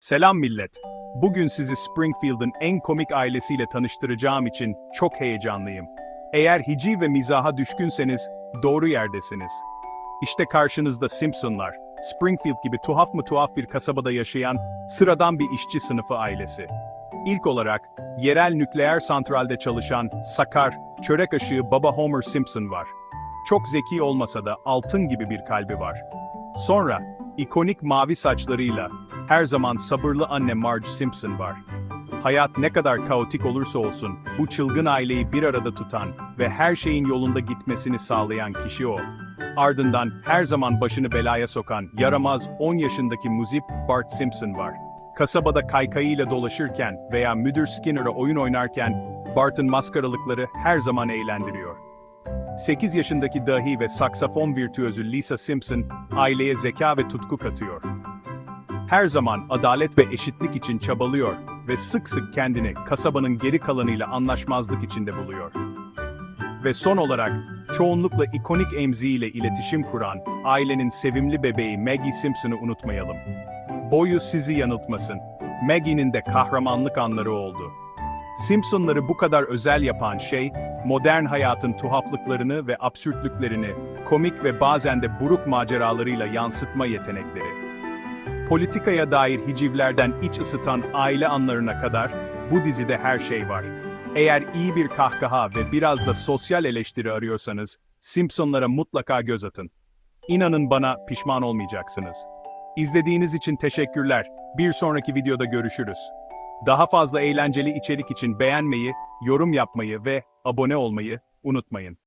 Selam millet. Bugün sizi Springfield'ın en komik ailesiyle tanıştıracağım için çok heyecanlıyım. Eğer hiciv ve mizaha düşkünseniz doğru yerdesiniz. İşte karşınızda Simpsonlar. Springfield gibi tuhaf mı tuhaf bir kasabada yaşayan sıradan bir işçi sınıfı ailesi. İlk olarak yerel nükleer santralde çalışan sakar, çörek aşığı baba Homer Simpson var. Çok zeki olmasa da altın gibi bir kalbi var. Sonra ikonik mavi saçlarıyla her zaman sabırlı anne Marge Simpson var. Hayat ne kadar kaotik olursa olsun bu çılgın aileyi bir arada tutan ve her şeyin yolunda gitmesini sağlayan kişi o. Ardından her zaman başını belaya sokan yaramaz 10 yaşındaki muzip Bart Simpson var. Kasabada kaykayıyla dolaşırken veya müdür Skinner'a oyun oynarken Bart'ın maskaralıkları her zaman eğlendiriyor. 8 yaşındaki dahi ve saksafon virtüözü Lisa Simpson aileye zeka ve tutku katıyor. Her zaman adalet ve eşitlik için çabalıyor ve sık sık kendini kasabanın geri kalanıyla anlaşmazlık içinde buluyor. Ve son olarak çoğunlukla ikonik emziğiyle iletişim kuran ailenin sevimli bebeği Maggie Simpson'ı unutmayalım. Boyu sizi yanıltmasın. Maggie'nin de kahramanlık anları oldu. Simpsonları bu kadar özel yapan şey, modern hayatın tuhaflıklarını ve absürtlüklerini, komik ve bazen de buruk maceralarıyla yansıtma yetenekleri. Politikaya dair hicivlerden iç ısıtan aile anlarına kadar bu dizide her şey var. Eğer iyi bir kahkaha ve biraz da sosyal eleştiri arıyorsanız, Simpsonlara mutlaka göz atın. İnanın bana pişman olmayacaksınız. İzlediğiniz için teşekkürler. Bir sonraki videoda görüşürüz. Daha fazla eğlenceli içerik için beğenmeyi, yorum yapmayı ve abone olmayı unutmayın.